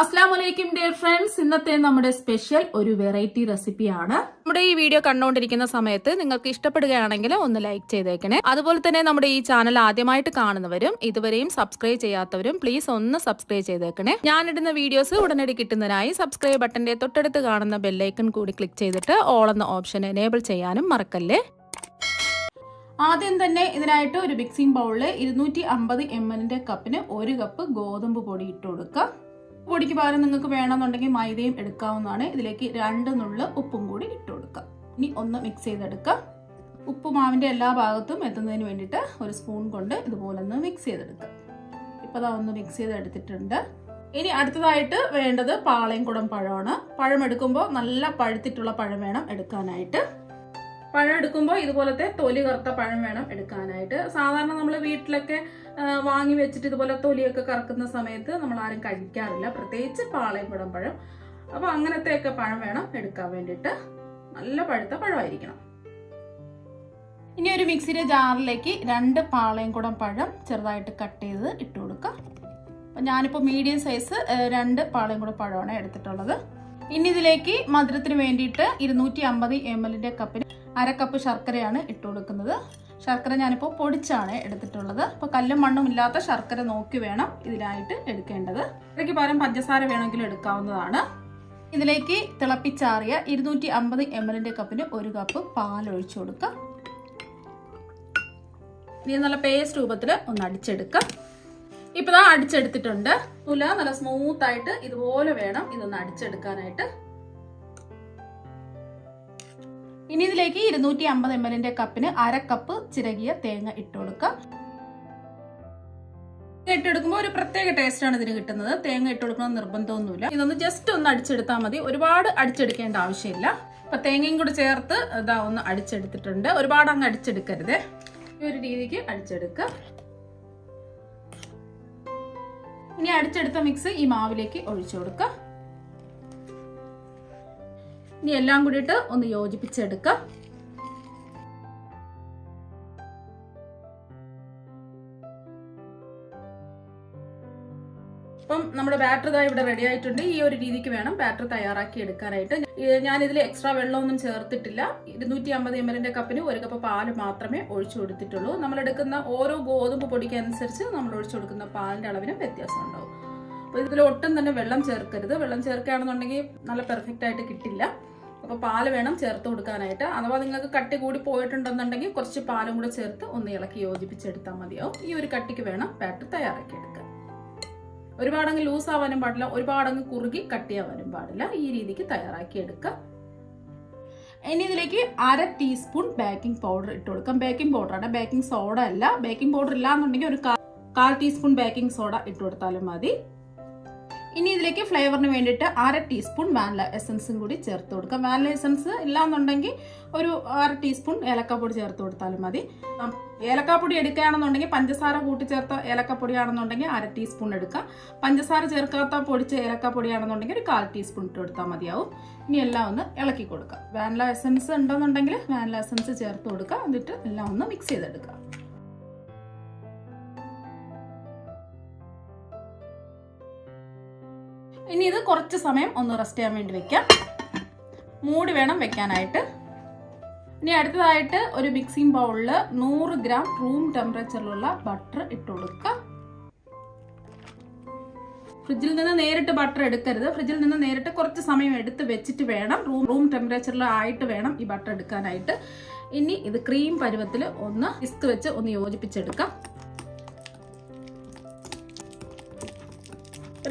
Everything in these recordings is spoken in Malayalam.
അസ്ലാം വലൈക്കും ഡിയർ ഫ്രണ്ട്സ്. ഇന്നത്തെ നമ്മുടെ സ്പെഷ്യൽ ഒരു വെറൈറ്റി റെസിപ്പിയാണ്. നമ്മുടെ ഈ വീഡിയോ കണ്ടുകൊണ്ടിരിക്കുന്ന സമയത്ത് നിങ്ങൾക്ക് ഇഷ്ടപ്പെടുകയാണെങ്കിൽ ഒന്ന് ലൈക്ക് ചെയ്തേക്കണേ. അതുപോലെ തന്നെ നമ്മുടെ ഈ ചാനൽ ആദ്യമായിട്ട് കാണുന്നവരും ഇതുവരെയും സബ്സ്ക്രൈബ് ചെയ്യാത്തവരും പ്ലീസ് ഒന്ന് സബ്സ്ക്രൈബ് ചെയ്തേക്കണേ. ഞാനിടുന്ന വീഡിയോസ് ഉടനടി കിട്ടുന്നതിനായി സബ്സ്ക്രൈബ് ബട്ടന്റെ തൊട്ടടുത്ത് കാണുന്ന ബെല്ലൈക്കൺ കൂടി ക്ലിക്ക് ചെയ്തിട്ട് ഓൾ എന്ന ഓപ്ഷൻ എനേബിൾ ചെയ്യാനും മറക്കല്ലേ. ആദ്യം തന്നെ ഇതിനായിട്ട് ഒരു മിക്സിംഗ് ബൗളിൽ ഇരുന്നൂറ്റി അമ്പത് എം എല്ലിന്റെ കപ്പിന് ഒരു കപ്പ് ഗോതമ്പ് പൊടി ഇട്ട് കൊടുക്കുക പൊടിക്ക് പകരം നിങ്ങൾക്ക് വേണമെന്നുണ്ടെങ്കിൽ മൈദയും എടുക്കാവുന്നതാണ്. ഇതിലേക്ക് രണ്ട് നുള്ള് ഉപ്പും കൂടി ഇട്ട് കൊടുക്കുക. ഇനി ഒന്ന് മിക്സ് ചെയ്തെടുക്കുക. ഉപ്പ് മാവിന്റെ എല്ലാ ഭാഗത്തും എത്തുന്നതിന് വേണ്ടിയിട്ട് ഒരു സ്പൂൺ കൊണ്ട് ഇതുപോലെ ഒന്ന് മിക്സ് ചെയ്തെടുക്കുക. ഇപ്പോൾ അതാ ഒന്ന് മിക്സ് ചെയ്തെടുത്തിട്ടുണ്ട്. ഇനി അടുത്തതായിട്ട് വേണ്ടത് പാളയംകുടം പഴമാണ്. പഴം എടുക്കുമ്പോൾ നല്ല പഴുത്തിട്ടുള്ള പഴം വേണം എടുക്കാനായിട്ട്. പഴം എടുക്കുമ്പോൾ ഇതുപോലത്തെ തൊലി കറുത്ത പഴം വേണം എടുക്കാനായിട്ട്. സാധാരണ നമ്മൾ വീട്ടിലൊക്കെ വാങ്ങി വെച്ചിട്ട് ഇതുപോലെ തൊലിയൊക്കെ കറക്കുന്ന സമയത്ത് നമ്മൾ ആരും കഴിക്കാറില്ല. പ്രത്യേകിച്ച് പാളയംകുടം പഴം അപ്പോൾ അങ്ങനത്തെയൊക്കെ പഴം വേണം എടുക്കാൻ വേണ്ടിയിട്ട്. നല്ല പഴുത്ത പഴമായിരിക്കണം. ഇനി ഒരു മിക്സിയുടെ ജാറിലേക്ക് രണ്ട് പാളയംകുടം പഴം ചെറുതായിട്ട് കട്ട് ചെയ്ത് ഇട്ട് കൊടുക്കുക അപ്പം ഞാനിപ്പോൾ മീഡിയം സൈസ് രണ്ട് പാളയംകുടം പഴമാണ് എടുത്തിട്ടുള്ളത്. ഇനി ഇതിലേക്ക് മധുരത്തിന് വേണ്ടിയിട്ട് ഇരുന്നൂറ്റി അമ്പത് എം എല്ലിന്റെ കപ്പിന് അര കപ്പ് ശർക്കരയാണ് ഇട്ട് കൊടുക്കുന്നത്. ശർക്കര ഞാനിപ്പോൾ പൊടിച്ചാണ് എടുത്തിട്ടുള്ളത്. അപ്പോൾ കല്ലും മണ്ണും ഇല്ലാത്ത ശർക്കര നോക്കി വേണം ഇതിലായിട്ട് എടുക്കേണ്ടത്. ഇടയ്ക്ക് പകരം പഞ്ചസാര വേണമെങ്കിലും എടുക്കാവുന്നതാണ്. ഇതിലേക്ക് തിളപ്പിച്ചാറിയ ഇരുന്നൂറ്റി അമ്പത് എം എല്ലിന്റെ കപ്പിന് ഒരു കപ്പ് പാൽ ഒഴിച്ചു കൊടുക്കുക ഇനി നല്ല പേസ്റ്റ് രൂപത്തിൽ ഒന്ന് അടിച്ചെടുക്കുക ഇപ്പൊ ദാ അടിച്ചെടുത്തിട്ടുണ്ട്. തുല നല്ല സ്മൂത്ത് ആയിട്ട് ഇതുപോലെ വേണം ഇതൊന്ന് അടിച്ചെടുക്കാനായിട്ട്. ഇനി ഇതിലേക്ക് ഇരുന്നൂറ്റി അമ്പത് എം എല്ലിന്റെ കപ്പിന് അര കപ്പ് ചിരകിയ തേങ്ങ ഇട്ട് കൊടുക്കാം ഇട്ടെടുക്കുമ്പോൾ ഒരു പ്രത്യേക ടേസ്റ്റ് ആണ് ഇതിന് കിട്ടുന്നത്. തേങ്ങ ഇട്ട് കൊടുക്കണം നിർബന്ധമൊന്നുമില്ല. ഇതൊന്ന് ജസ്റ്റ് ഒന്ന് അടിച്ചെടുത്താൽ മതി. ഒരുപാട് അടിച്ചെടുക്കേണ്ട ആവശ്യമില്ല. അപ്പൊ തേങ്ങയും കൂടി ചേർത്ത് ഇതാ ഒന്ന് അടിച്ചെടുത്തിട്ടുണ്ട്. ഒരുപാട് അങ്ങ് അടിച്ചെടുക്കരുത്. ഈ ഒരു രീതിക്ക് അടിച്ചെടുക്കുക ഇനി അടിച്ചെടുത്ത മിക്സ് ഈ മാവിലേക്ക് ഒഴിച്ചു കൊടുക്കുക ഇനി എല്ലാം കൂടിയിട്ട് ഒന്ന് യോജിപ്പിച്ചെടുക്കാം. അപ്പം നമ്മുടെ ബാറ്റർ ഇതാ ഇവിടെ റെഡി ആയിട്ടുണ്ട്. ഈ ഒരു രീതിക്ക് വേണം ബാറ്റർ തയ്യാറാക്കി എടുക്കാനായിട്ട്. ഞാൻ ഇതിൽ എക്സ്ട്രാ വെള്ളമൊന്നും ചേർത്തിട്ടില്ല. ഇരുന്നൂറ്റി അമ്പത് എം എല്ലിന്റെ കപ്പിന് ഒരു കപ്പ് പാൽ മാത്രമേ ഒഴിച്ചു കൊടുത്തിട്ടുള്ളൂ. നമ്മൾ എടുക്കുന്ന ഓരോ ഗോതമ്പ് പൊടിക്ക് അനുസരിച്ച് നമ്മൾ ഒഴിച്ചു കൊടുക്കുന്ന പാലിന്റെ അളവിനും വ്യത്യാസം ഉണ്ടാവും. അപ്പോൾ ഇതിൽ ഒട്ടും തന്നെ വെള്ളം ചേർക്കരുത്. വെള്ളം ചേർക്കുകയാണെന്നുണ്ടെങ്കിൽ നല്ല പെർഫെക്റ്റ് ആയിട്ട് കിട്ടില്ല. അപ്പോൾ പാൽ വേണം ചേർത്ത് കൊടുക്കാനായിട്ട്. അഥവാ നിങ്ങൾക്ക് കട്ടി കൂടി പോയിട്ടുണ്ടെന്നുണ്ടെങ്കിൽ കുറച്ച് പാലും കൂടെ ചേർത്ത് ഒന്ന് ഇളക്കി യോജിപ്പിച്ചെടുത്താൽ മതിയാവും. ഈ ഒരു കട്ടിക്ക് വേണം ബാറ്റർ തയ്യാറാക്കി എടുക്കാൻ. ഒരുപാടങ്ങ് ലൂസ് ആവാനും പാടില്ല. ഒരുപാടങ്ങ് കുറുകി കട്ടിയാവാനും പാടില്ല. ഈ രീതിക്ക് തയ്യാറാക്കി എടുക്കുക ഇനി ഇതിലേക്ക് അര ടീസ്പൂൺ ബേക്കിംഗ് പൗഡർ ഇട്ട് കൊടുക്കാം. ബേക്കിംഗ് പൗഡറാണ് ബേക്കിംഗ് സോഡ അല്ല. ബേക്കിംഗ് പൗഡർ ഇല്ല എന്നുണ്ടെങ്കിൽ ഒരു കാൽ ടീസ്പൂൺ ബേക്കിംഗ് സോഡ ഇട്ട് കൊടുത്താലും മതി. ഇനി ഇതിലേക്ക് ഫ്ലേവറിന് വേണ്ടിയിട്ട് അര ടീസ്പൂൺ വാനില എസൻസും കൂടി ചേർത്ത് കൊടുക്കാം. വാനില എസൻസ് ഇല്ലാന്നുണ്ടെങ്കിൽ ഒരു അര ടീസ്പൂൺ ഏലക്കാപ്പൊടി ചേർത്ത് കൊടുത്താലും മതി. ഏലക്കാപ്പൊടി എടുക്കുകയാണെന്നുണ്ടെങ്കിൽ പഞ്ചസാര കൂട്ടി ചേർത്ത ഏലക്കാപ്പൊടിയാണെന്നുണ്ടെങ്കിൽ അര ടീസ്പൂൺ എടുക്കാം. പഞ്ചസാര ചേർക്കാത്ത പൊടിച്ച ഏലക്കാപ്പൊടിയാണെന്നുണ്ടെങ്കിൽ ഒരു കാൽ ടീസ്പൂൺ ഇട്ട് കൊടുത്താൽ മതിയാവും. ഇനി എല്ലാം ഒന്ന് ഇളക്കി കൊടുക്കാം. വാനില എസൻസ് ഉണ്ടെന്നുണ്ടെങ്കിൽ വാനില എസൻസ് ചേർത്ത് കൊടുക്കുക എന്നിട്ട് എല്ലാം ഒന്ന് മിക്സ് ചെയ്തെടുക്കുക ഇനി ഇത് കുറച്ച് സമയം ഒന്ന് റെസ്റ്റ് ചെയ്യാൻ വേണ്ടി വെക്കാം. മൂടി വേണം വെക്കാനായിട്ട്. ഇനി അടുത്തതായിട്ട് ഒരു മിക്സിംഗ് ബൗളിൽ നൂറ് ഗ്രാം റൂം ടെമ്പറേച്ചറിലുള്ള ബട്ടർ ഇട്ട് കൊടുക്കുക. ഫ്രിഡ്ജിൽ നിന്ന് നേരിട്ട് ബട്ടർ എടുക്കരുത്. ഫ്രിഡ്ജിൽ നിന്ന് നേരിട്ട് കുറച്ച് സമയം എടുത്ത് വെച്ചിട്ട് വേണം റൂം റൂം ടെമ്പറേച്ചറിൽ ആയിട്ട് വേണം ഈ ബട്ടർ എടുക്കാനായിട്ട്. ഇനി ഇത് ക്രീം പരുവത്തിൽ ഒന്ന് വിസ്ക് വെച്ച് ഒന്ന് യോജിപ്പിച്ചെടുക്കാം.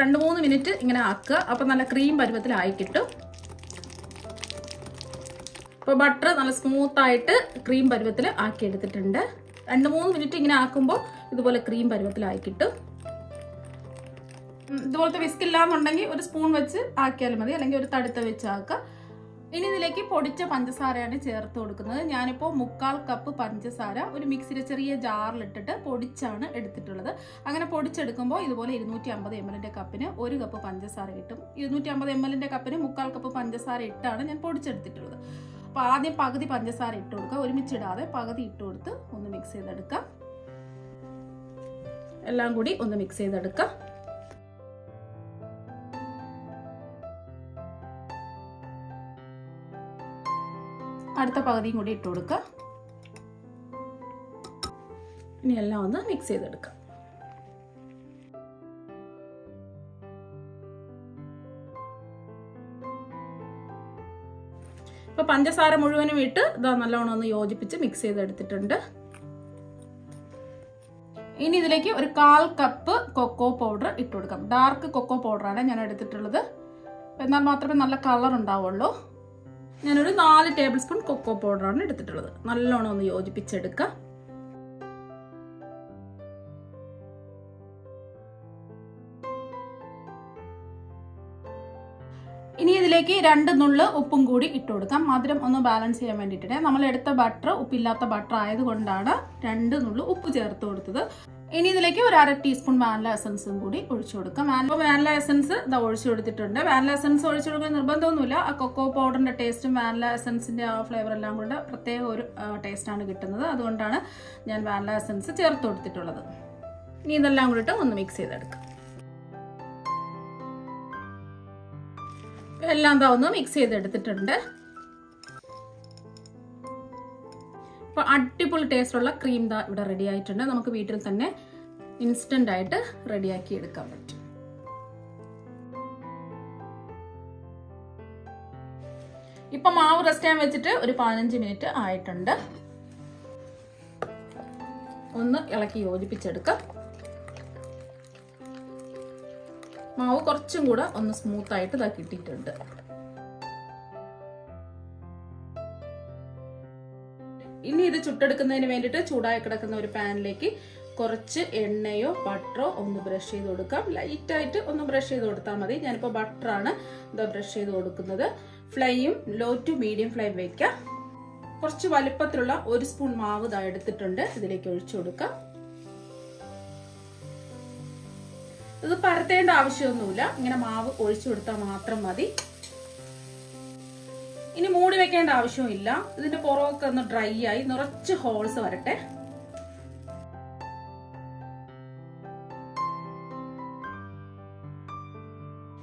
രണ്ട് മൂന്ന് മിനിറ്റ് ഇങ്ങനെ ആക്കുക. അപ്പം നല്ല ക്രീം പരുവത്തിലായി കിട്ടും. ഇപ്പോൾ ബട്ടർ നല്ല സ്മൂത്തായിട്ട് ക്രീം പരുവത്തിൽ ആക്കി എടുത്തിട്ടുണ്ട് രണ്ട് മൂന്ന് മിനിറ്റ് ഇങ്ങനെ ആക്കുമ്പോൾ ഇതുപോലെ ക്രീം പരുവത്തിലായി കിട്ടും. ഇതുപോലത്തെ വിസ്ക് ഇല്ലാന്നുണ്ടെങ്കിൽ ഒരു സ്പൂൺ വെച്ച് ആക്കിയാലും മതി. അല്ലെങ്കിൽ ഒരു തടുത്ത വെച്ച് ആക്കുക. ഇനി ഇതിലേക്ക് പൊടിച്ച പഞ്ചസാരയാണ് ചേർത്ത് കൊടുക്കുന്നത്. ഞാനിപ്പോൾ മുക്കാൽ കപ്പ് പഞ്ചസാര ഒരു മിക്സിയുടെ ചെറിയ ജാറിലിട്ടിട്ട് പൊടിച്ചാണ് എടുത്തിട്ടുള്ളത്. അങ്ങനെ പൊടിച്ചെടുക്കുമ്പോൾ ഇതുപോലെ ഇരുന്നൂറ്റി അമ്പത് എം എല്ലിന്റെ കപ്പിന് ഒരു കപ്പ് പഞ്ചസാര കിട്ടും. ഇരുന്നൂറ്റി അമ്പത് എം എല്ലിന്റെ കപ്പിന് മുക്കാൽ കപ്പ് പഞ്ചസാര ഇട്ടാണ് ഞാൻ പൊടിച്ചെടുത്തിട്ടുള്ളത്. അപ്പോൾ ആദ്യം പകുതി പഞ്ചസാര ഇട്ട് കൊടുക്കുക. ഒരുമിച്ചിടാതെ പകുതി ഇട്ട് കൊടുത്ത് ഒന്ന് മിക്സ് ചെയ്തെടുക്കുക എല്ലാം കൂടി ഒന്ന് മിക്സ് ചെയ്തെടുക്കുക അടുത്ത പകുതിയും കൂടി ഇട്ട് കൊടുക്കുക ഇനി എല്ലാം ഒന്ന് മിക്സ് ചെയ്തെടുക്കാം. ഇപ്പൊ പഞ്ചസാര മുഴുവനും ഇട്ട് ഇതാ നല്ലോണം ഒന്ന് യോജിപ്പിച്ച് മിക്സ് ചെയ്തെടുത്തിട്ടുണ്ട്. ഇനി ഇതിലേക്ക് ഒരു കാൽ കപ്പ് കൊക്കോ പൗഡർ ഇട്ട് കൊടുക്കാം. ഡാർക്ക് കൊക്കോ പൗഡറാണ് ഞാൻ എടുത്തിട്ടുള്ളത്. എന്നാൽ മാത്രമേ നല്ല കളർ ഉണ്ടാവുള്ളൂ. ഞാനൊരു നാല് ടേബിൾ സ്പൂൺ കൊക്കോ പൗഡറാണ് എടുത്തിട്ടുള്ളത്. നല്ലോണം ഒന്ന് യോജിപ്പിച്ചെടുക്കുക ഇനി ഇതിലേക്ക് രണ്ട് നുള്ള് ഉപ്പും കൂടി ഇട്ട് കൊടുക്കാം. മധുരം ഒന്ന് ബാലൻസ് ചെയ്യാൻ വേണ്ടിയിട്ട് നമ്മൾ എടുത്ത ബട്ടർ ഉപ്പില്ലാത്ത ബട്ടർ ആയതുകൊണ്ടാണ് രണ്ട് നുള്ള് ഉപ്പ് ചേർത്ത് കൊടുത്തത്. ഇനി ഇതിലേക്ക് ഒരു അര ടീസ്പൂൺ വാനില എസൻസും കൂടി ഒഴിച്ചു കൊടുക്കാം. വാനില എസൻസ് ഇത് ഒഴിച്ചു കൊടുത്തിട്ടുണ്ട്. വാനില എസൻസ് ഒഴിച്ചു കൊടുക്കാൻ നിർബന്ധമൊന്നുമില്ല. ആ കൊക്കോ പൗഡറിന്റെ ടേസ്റ്റും വാനില എസൻസിന്റെ ആ ഫ്ലേവർ എല്ലാം കൂടെ പ്രത്യേക ഒരു ടേസ്റ്റാണ് കിട്ടുന്നത്. അതുകൊണ്ടാണ് ഞാൻ വാനില എസൻസ് ചേർത്ത് കൊടുത്തിട്ടുള്ളത്. ഇനി ഇതെല്ലാം കൂടിയിട്ട് ഒന്ന് മിക്സ് ചെയ്തെടുക്കാം. എല്ലാം ദാ ഒന്ന് മിക്സ് ചെയ്തെടുത്തിട്ടുണ്ട്. അപ്പോൾ അടിപൊളി ടേസ്റ്റുള്ള ക്രീം ദാ ഇവിടെ റെഡി ആയിട്ടുണ്ട്. നമുക്ക് വീട്ടിൽ തന്നെ ഇൻസ്റ്റന്റ് ആയിട്ട് റെഡിയാക്കി എടുക്കാൻ പറ്റും. ഇപ്പൊ മാവ് റെസ്റ്റ് ചെയ്യാൻ വെച്ചിട്ട് ഒരു പതിനഞ്ച് മിനിറ്റ് ആയിട്ടുണ്ട്. ഒന്ന് ഇളക്കി യോജിപ്പിച്ചെടുക്കാം. മാവ് കുറച്ചും കൂടെ ഒന്ന് സ്മൂത്ത് ആയിട്ട് ഇതാ കിട്ടിയിട്ടുണ്ട്. ഇനി ഇത് ചുട്ടെടുക്കുന്നതിന് വേണ്ടിയിട്ട് ചൂടായി കിടക്കുന്ന ഒരു പാനിലേക്ക് കുറച്ച് എണ്ണയോ ബട്ടറോ ഒന്ന് ബ്രഷ് ചെയ്ത് കൊടുക്കാം. ലൈറ്റായിട്ട് ഒന്ന് ബ്രഷ് ചെയ്ത് കൊടുത്താൽ മതി. ഞാനിപ്പോൾ ബട്ടറാണ് ഇതാ ബ്രഷ് ചെയ്ത് കൊടുക്കുന്നത്. Flame low to medium flame വയ്ക്കാം കുറച്ച് വലുപ്പത്തിലുള്ള ഒരു സ്പൂൺ മാവ് ഇതാ എടുത്തിട്ടുണ്ട്. ഇതിലേക്ക് ഒഴിച്ചു കൊടുക്കാം. ഇത് പരത്തേണ്ട ആവശ്യമൊന്നുമില്ല. ഇങ്ങനെ മാവ് ഒഴിച്ചു കൊടുത്താൽ മാത്രം മതി. ഇനി മൂടി വെക്കേണ്ട ആവശ്യമില്ല ഇതിന്റെ പുറമൊക്കെ ഒന്ന് ഡ്രൈ ആയി നിറച്ച് ഹോൾസ് വരട്ടെ.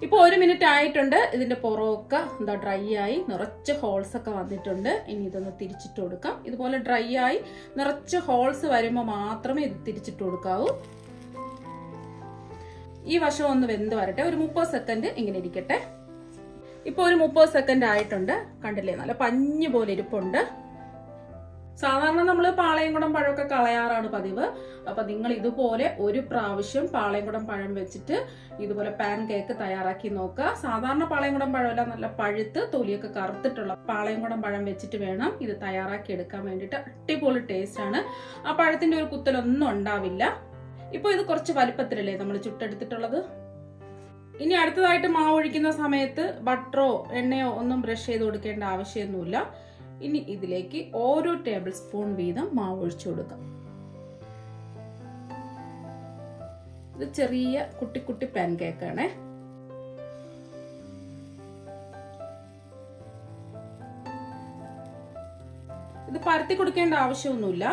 ഇപ്പൊ ഒരു മിനിറ്റ് ആയിട്ടുണ്ട്. ഇതിന്റെ പുറമൊക്കെ എന്താ ഡ്രൈ ആയി നിറച്ച് ഹോൾസ് ഒക്കെ വന്നിട്ടുണ്ട്. ഇനി ഇതൊന്ന് തിരിച്ചിട്ട് കൊടുക്കാം. ഇതുപോലെ ഡ്രൈ ആയി നിറച്ച് ഹോൾസ് വരുമ്പോൾ മാത്രമേ ഇത് തിരിച്ചിട്ട് കൊടുക്കാവൂ. ഈ വശം ഒന്ന് വെന്ത് വരട്ടെ. ഒരു മുപ്പത് സെക്കൻഡ് ഇങ്ങനെ ഇരിക്കട്ടെ. ഇപ്പൊ ഒരു മുപ്പത് സെക്കൻഡ് ആയിട്ടുണ്ട്. കണ്ടില്ലേ? നല്ല പഞ്ഞു പോലെ ഇരിപ്പുണ്ട്. സാധാരണ നമ്മൾ പാളയംകുടം പഴമൊക്കെ കളയാറാണ് പതിവ്. അപ്പൊ നിങ്ങൾ ഇതുപോലെ ഒരു പ്രാവശ്യം പാളയംകുടം പഴം വെച്ചിട്ട് ഇതുപോലെ പാൻ കേക്ക് തയ്യാറാക്കി നോക്കുക. സാധാരണ പാളയംകുടം പഴമല്ല നല്ല പഴുത്ത് തൊലിയൊക്കെ കറുത്തിട്ടുള്ള പാളയംകുടം പഴം വെച്ചിട്ട് വേണം ഇത് തയ്യാറാക്കി എടുക്കാൻ വേണ്ടിയിട്ട്. അടിപൊളി ടേസ്റ്റ് ആണ്. ആ പഴത്തിന്റെ ഒരു കുത്തലൊന്നും ഉണ്ടാവില്ല. ഇപ്പോൾ ഇത് കുറച്ച് വലിപ്പത്തിലല്ലേ നമ്മൾ ചുട്ടെടുത്തിട്ടുള്ളത്? ഇനി അടുത്തതായിട്ട് മാവ് ഒഴിക്കുന്ന സമയത്ത് ബട്ടറോ എണ്ണയോ ഒന്നും ബ്രഷ് ചെയ്ത് കൊടുക്കേണ്ട ആവശ്യമൊന്നുമില്ല. ഇനി ഇതിലേക്ക് ഓരോ ടേബിൾ സ്പൂൺ വീതം മാവ് ഒഴിച്ചു കൊടുക്കാം. ഇത് ചെറിയ കുട്ടി കുട്ടി പാൻ ആണ്. ഇത് പരത്തി കൊടുക്കേണ്ട ആവശ്യമൊന്നുമില്ല.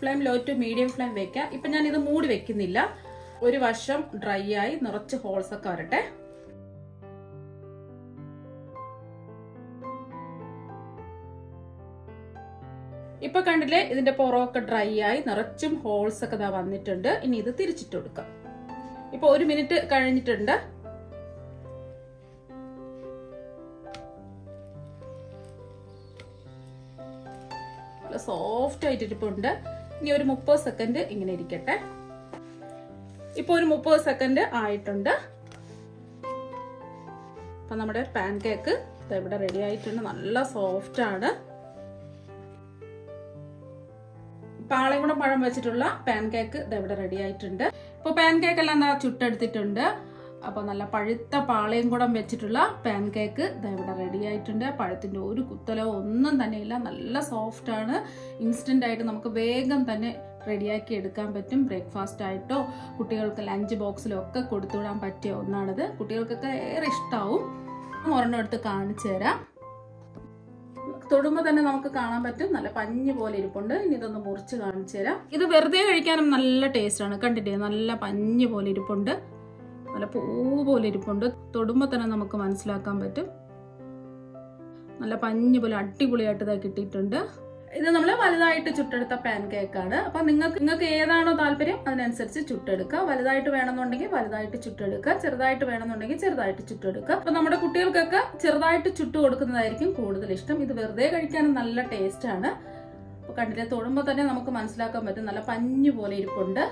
Flame low to medium flame വെക്കാം. ഇപ്പൊ ഞാൻ ഇത് മൂടി വെക്കുന്നില്ല. ഒരു വശം ഡ്രൈ ആയി നിറച്ച് ഹോൾസ് ഒക്കെ വരട്ടെ. ഇപ്പൊ കണ്ടില്ലേ ഇതിന്റെ പുറമൊക്കെ ഡ്രൈ ആയി നിറച്ചും ഹോൾസ് ഒക്കെ ഇതാ വന്നിട്ടുണ്ട്. ഇനി ഇത് തിരിച്ചിട്ട് കൊടുക്കാം. ഇപ്പൊ ഒരു മിനിറ്റ് കഴിഞ്ഞിട്ടുണ്ട്. സോഫ്റ്റ് ആയിട്ട് ഇരിപ്പുണ്ട് ഇനി ഒരു മുപ്പത് സെക്കൻഡ് ഇങ്ങനെ ഇരിക്കട്ടെ. ഇപ്പൊ ഒരു മുപ്പത് സെക്കൻഡ് ആയിട്ടുണ്ട്. അപ്പൊ നമ്മുടെ പാൻ കേക്ക് ഇവിടെ റെഡി ആയിട്ടുണ്ട്. നല്ല സോഫ്റ്റ് ആണ്. പാളയംകുടം പഴം വെച്ചിട്ടുള്ള പാൻ കേക്ക് ഇവിടെ റെഡി ആയിട്ടുണ്ട്. ഇപ്പൊ പാൻ കേക്ക് എല്ലാം എന്താ ചുട്ടെടുത്തിട്ടുണ്ട്. അപ്പോൾ നല്ല പഴുത്ത പാളയും കൂടെ വെച്ചിട്ടുള്ള പാൻ കേക്ക് ഇവിടെ റെഡി ആയിട്ടുണ്ട്. പഴത്തിന്റെ ഒരു കുത്തലോ ഒന്നും തന്നെ ഇല്ല. നല്ല സോഫ്റ്റ് ആണ്. ഇൻസ്റ്റന്റ് ആയിട്ട് നമുക്ക് വേഗം തന്നെ റെഡിയാക്കി എടുക്കാൻ പറ്റും. ബ്രേക്ക്ഫാസ്റ്റ് ആയിട്ടോ കുട്ടികൾക്ക് ലഞ്ച് ബോക്സിലോ ഒക്കെ കൊടുത്തുവിടാൻ പറ്റിയ ഒന്നാണിത്. കുട്ടികൾക്കൊക്കെ ഏറെ ഇഷ്ടാവും. ഒരെണ്ണം എടുത്ത് കാണിച്ചു തരാം. തൊടുമ്പോൾ തന്നെ നമുക്ക് കാണാൻ പറ്റും. നല്ല പഞ്ഞ് പോലെ ഇരിപ്പുണ്ട്. ഇനി ഇതൊന്ന് മുറിച്ച് കാണിച്ചു തരാം. ഇത് വെറുതെ കഴിക്കാനും നല്ല ടേസ്റ്റാണ് കണ്ടില്ലേ നല്ല പഞ്ഞ് പോലെ ഇരിപ്പുണ്ട്. നല്ല പൂ പോലെ ഇരിപ്പുണ്ട്. തൊടുമ്പോൾ തന്നെ നമുക്ക് മനസ്സിലാക്കാൻ പറ്റും. നല്ല പഞ്ഞ് പോലെ അടിപൊളിയായിട്ട് ഇതാ കിട്ടിയിട്ടുണ്ട്. ഇത് നമ്മൾ വലുതായിട്ട് ചുട്ടെടുത്ത പാൻ കേക്കാണ് അപ്പൊ നിങ്ങൾക്ക് നിങ്ങൾക്ക് ഏതാണോ താല്പര്യം അതിനനുസരിച്ച് ചുട്ടെടുക്കുക. വലുതായിട്ട് വേണമെന്നുണ്ടെങ്കിൽ വലുതായിട്ട് ചുട്ടെടുക്കുക. ചെറുതായിട്ട് വേണമെന്നുണ്ടെങ്കിൽ ചെറുതായിട്ട് ചുട്ടെടുക്കുക. അപ്പൊ നമ്മുടെ കുട്ടികൾക്കൊക്കെ ചെറുതായിട്ട് ചുട്ട് കൊടുക്കുന്നതായിരിക്കും കൂടുതൽ ഇഷ്ടം. ഇത് വെറുതെ കഴിക്കാനും നല്ല ടേസ്റ്റ് ആണ്. കണ്ടില്ല കണ്ടില്ലേ തൊടുമ്പോൾ തന്നെ നമുക്ക് മനസ്സിലാക്കാൻ പറ്റും. നല്ല പഞ്ഞു പോലെ ഇരിപ്പുണ്ട്.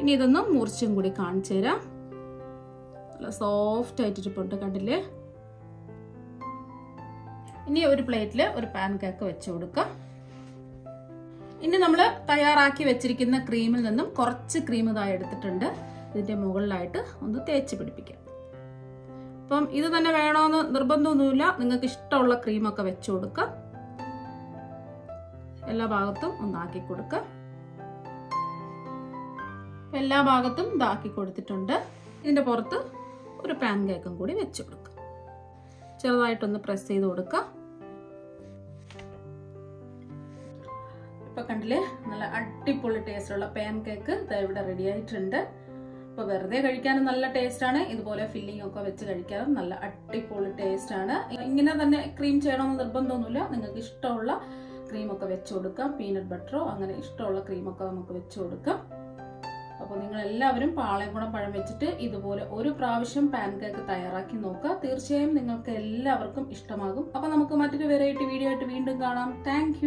ഇനി ഇതൊന്ന് മുറിച്ചും കൂടി കാണിച്ചു തരാം. നല്ല സോഫ്റ്റ് ആയിട്ട് ഇരിപ്പുണ്ട് കണ്ടില്ലേ? ഇനി ഒരു പ്ലേറ്റിൽ ഒരു പാൻ കേക്ക് വെച്ച് കൊടുക്കാം. ഇനി നമ്മൾ തയ്യാറാക്കി വെച്ചിരിക്കുന്ന ക്രീമിൽ നിന്നും കുറച്ച് ക്രീം ഇതായി എടുത്തിട്ടുണ്ട്. ഇതിന്റെ മുകളിലായിട്ട് ഒന്ന് തേച്ച് പിടിപ്പിക്കാം. അപ്പം ഇത് തന്നെ വേണമെന്ന് നിർബന്ധമൊന്നുമില്ല. നിങ്ങൾക്ക് ഇഷ്ടമുള്ള ക്രീമൊക്കെ വെച്ച് കൊടുക്കാം. എല്ലാ ഭാഗത്തും ഒന്നാക്കി കൊടുക്കാം. എല്ലാ ഭാഗത്തും ഇതാക്കി കൊടുത്തിട്ടുണ്ട്. ഇതിന്റെ പുറത്ത് ഒരു പാൻ കേക്കും കൂടി വെച്ച് കൊടുക്കുക ചെറുതായിട്ടൊന്ന് പ്രസ് ചെയ്ത് കൊടുക്കുക ഇപ്പൊ കണ്ടില്ലേ? നല്ല അടിപൊളി ടേസ്റ്റുള്ള പാൻ കേക്ക് ഇതാ ഇവിടെ റെഡി ആയിട്ടുണ്ട്. ഇപ്പൊ വെറുതെ കഴിക്കാനും നല്ല ടേസ്റ്റ് ആണ്. ഇതുപോലെ ഫില്ലിംഗ് ഒക്കെ വെച്ച് കഴിക്കാനും നല്ല അടിപൊളി ടേസ്റ്റ് ആണ്. ഇങ്ങനെ തന്നെ ക്രീം ചെയ്യണമെന്ന് നിർബന്ധമൊന്നുമില്ല. നിങ്ങൾക്ക് ഇഷ്ടമുള്ള ക്രീമൊക്കെ വെച്ച് കൊടുക്കാം. പീനട്ട് ബട്ടറോ അങ്ങനെ ഇഷ്ടമുള്ള ക്രീമൊക്കെ നമുക്ക് വെച്ച് കൊടുക്കാം. അപ്പോൾ നിങ്ങൾ എല്ലാവരും പാളയംകുളം പഴം വെച്ചിട്ട് ഇതുപോലെ ഒരു പ്രാവശ്യം പാൻ കേക്ക് തയ്യാറാക്കി നോക്കുക. തീർച്ചയായും നിങ്ങൾക്ക് എല്ലാവർക്കും ഇഷ്ടമാകും. അപ്പോൾ നമുക്ക് മറ്റൊരു വെറൈറ്റി വീഡിയോ ആയിട്ട് വീണ്ടും കാണാം. താങ്ക്